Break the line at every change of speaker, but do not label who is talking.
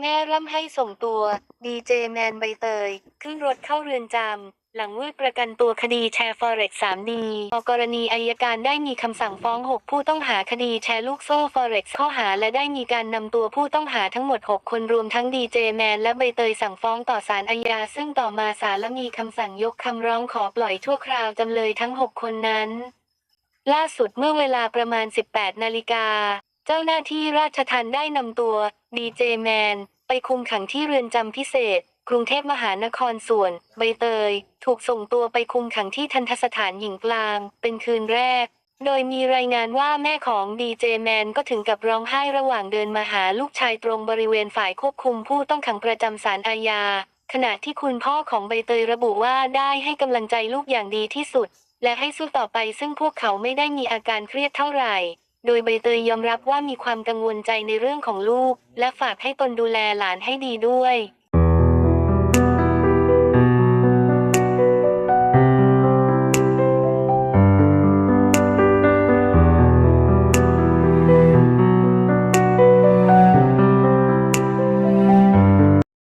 แม่ร่ำให้ส่งตัว ดีเจแมนใบเตย ขึ้นรถเข้าเรือนจำ หลังวืดประกันตัวคดีแชร์ฟอเร็ก 3D กรณีอายการได้มีคำสั่งฟ้อง 6 ผู้ต้องหาคดีแชร์ลูกโซ่ฟอเร็กข้อหาและได้มีการนำตัวผู้ต้องหาทั้งหมด 6 คนรวมทั้งดีเจแมนและใบเตยสั่งฟ้องต่อศาลอาญา ซึ่งต่อมาศาลและมีคำสั่งยกคำร้องขอปล่อยชั่วคราวจำเลยทั้ง 6 คนนั้น ล่าสุดเมื่อเวลาประมาณ 18นาฬิกา เจ้าหน้าที่ราชทัณฑ์ได้นำตัวดีเจแมนไปคุมขังที่เรือนจำพิเศษ กรุงเทพมหานครส่วน ใบเตย ถูกส่งตัวไปคุมขังที่ทันทสถานหญิงกลาง เป็นคืนแรก โดยมีรายงานว่าแม่ของดีเจแมนก็ถึงกับร้องไห้ระหว่างเดินมาหาลูกชายตรงบริเวณฝ่ายควบคุมผู้ต้องขังประจำศาลอาญา ขณะที่คุณพ่อของใบเตยระบุว่าได้ให้กำลังใจลูกอย่างดีที่สุด และให้สู้ต่อไปซึ่งพวกเขาไม่ได้มีอาการเครียดเท่าไหร่ โดยใบเตยยอมรับว่ามีความกังวลใจในเรื่องของลูก และฝากให้ตนดูแลหลานให้ดีด้วย